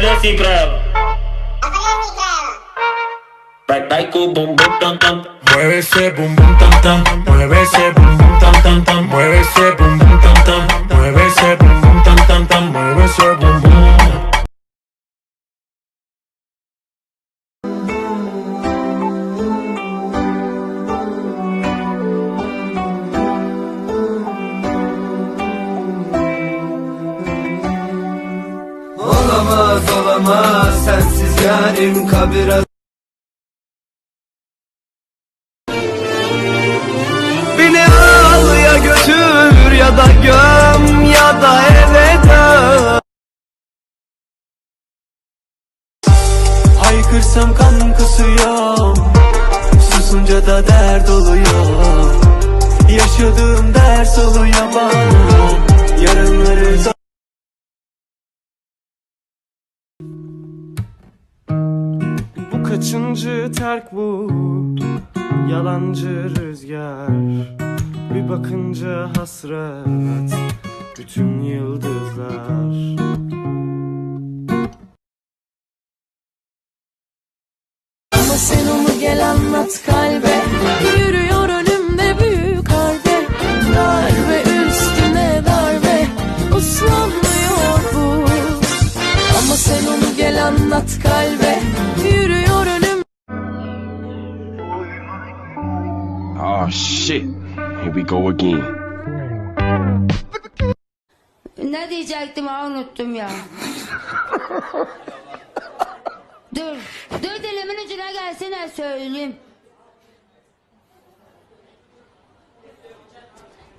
Офелесий Брава. Baiku, bum, bum. Muévese, bum, bum, tan tam. Muévese, bum, bum, tan tam, tam. Muévese, bum, bum, tam, tam. Muévese, bum, bum, tam, tam, tam. Muévese, bum, bum. Yarim kabire Beni al ya götür ya da göm ya da eve dön. Haykırsam kan kusuyor Susunca da dert oluyor. Yaşadığım ders oluyor bana Yarınları kaçıncı terk bu? Yalancı rüzgar. Bir bakınca hasret Bütün yıldızlar. Ama sen onu gel anlat kalbe. Yürüyor önümde büyük harbe. Darbe üstüne darbe. Uslanmıyor bu. Ama sen onu gel anlat kalbe Oh shit. Here we go again. Ne diyecektim ha unuttum ya. dur. Dur dilimin ucuna gelsene söyleyeyim.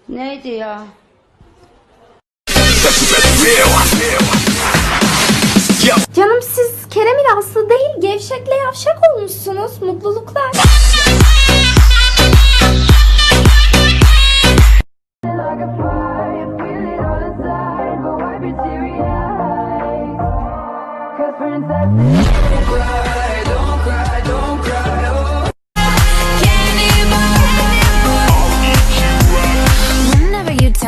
Neydi ya? Canım siz Kerem ile Aslı değil gevşekle yavşak olmuşsunuz. Mutluluklar.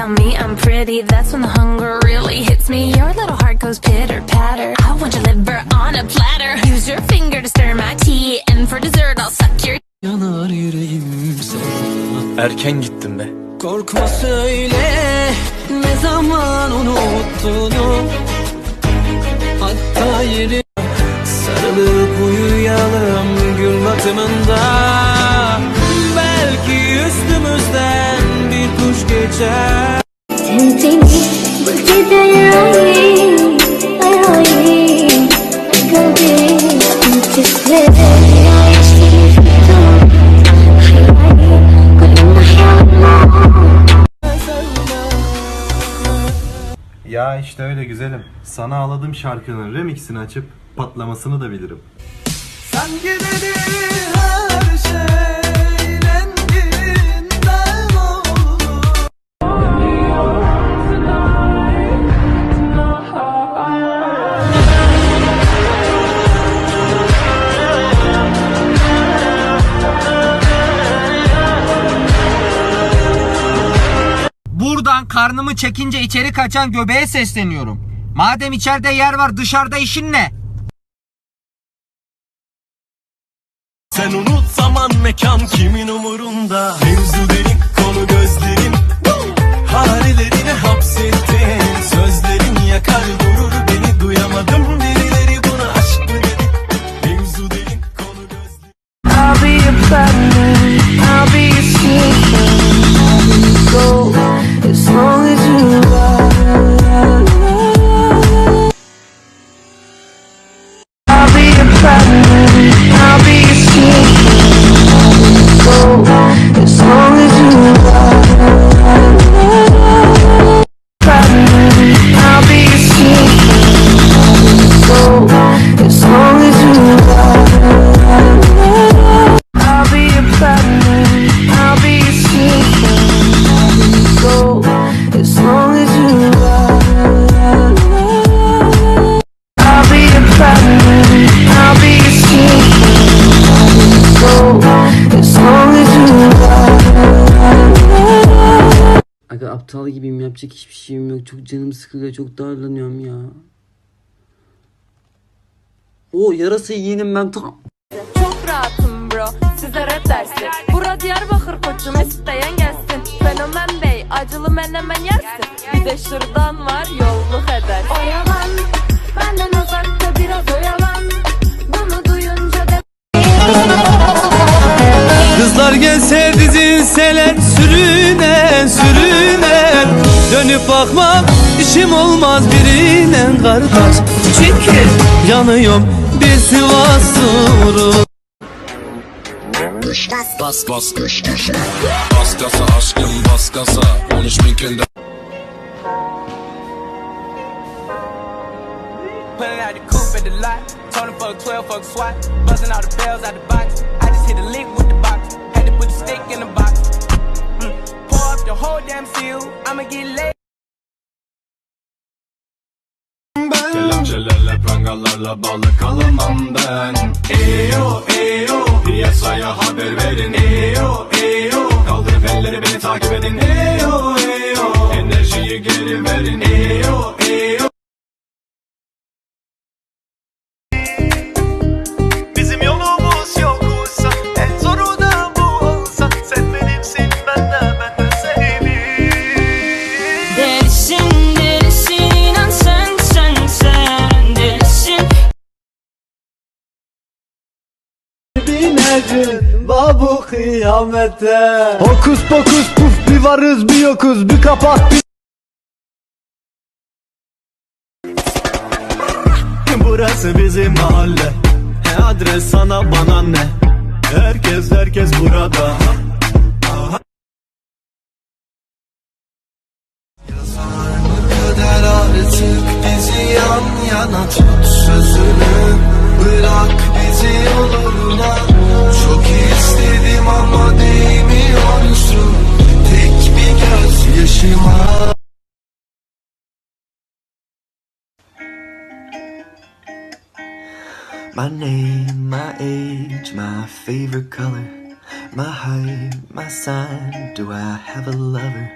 Tell me I'm pretty, that's when the hunger really hits me. Your little heart goes pitter patter. I want your liver on a platter. Use your finger to stir my tea, and for dessert, I'll suck your. Yanar yüreğim sen Erken gittim be. Korkma söyle ne zaman unuttun Hatta yeri sarılıp uyuyalım gün batımında Ya işte öyle güzelim. Sana ağladım şarkının remixini açıp patlamasını da bilirim. Sen gideli her şey karnımı çekince içeri kaçan göbeğe sesleniyorum. Madem içeride yer var dışarıda işin ne? Sen unut zaman mekan kimin umurunda Mevzu derin konu gözlerin Harilerine hapsettin Sözlerin yakar durur beni aptal gibiyim yapacak hiçbir şeyim yok. Çok canım sıkılıyor çok darlanıyorum ya. O yarası yeğenim ben tam. Çok rahatım bro size rap dersi Bura Diyarbakır koçum isteyen gelsin Fenomen bey acılı menemen yersin Bir de şuradan var yolluk eder O yalan benden uzakta biraz oyalan Dönüp bakmam işim olmaz birine kardeş Çünkü yanıyorum bir Sivas suru Bas bas kış kış Bas kasa aşkım bas kasa 13 bin kende Pulling out the coupe at the lot. Told him fuck 12, fuck SWAT. Buzzing all the bells out the Kelepçelerle prangalarla balık alamam ben. Eyo eyo piyasaya haber verin. Eyo eyo Binecin babu kıyamete. Hokus pokus puf bir varız bir yokuz bir kapak bir Burası bizim mahalle. He adres sana bana ne? Herkes herkes burada. Kader artık bizi yan yana tut sözünü. Bırak bizi yoluna My name, my age, my favorite color My height, my sign, do I have a lover?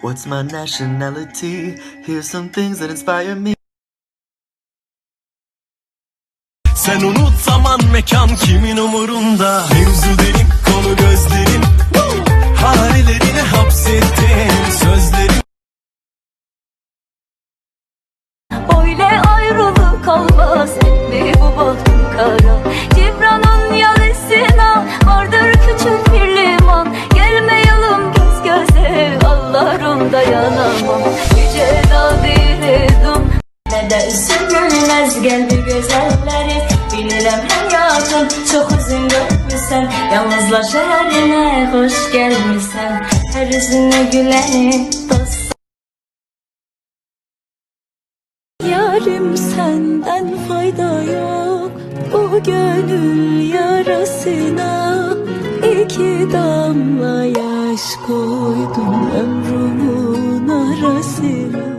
What's my nationality? Here's some things that inspire me Sen unut zaman mekan kimin umurunda? Mevzu derin konu gözlerin. Halilerine hapsettin sözlerin. Öyle ayrılık olmaz etme bu bahtım kara. Cibran'ın yarısına vardır küçük bir liman. Gelmeyelim göz göze Allah'ım dayanamam. Yüce dağ değilim Ne de üzülmez geldi güzelleri Bilirim hem yakın çok uzun görmüşsen Yalnızlar şehrine hoş gelmişsen. Her yüzüne güleni dost Yarim senden fayda yok. Bu gönül yarasına iki damla yaş koydum ömrümün arasına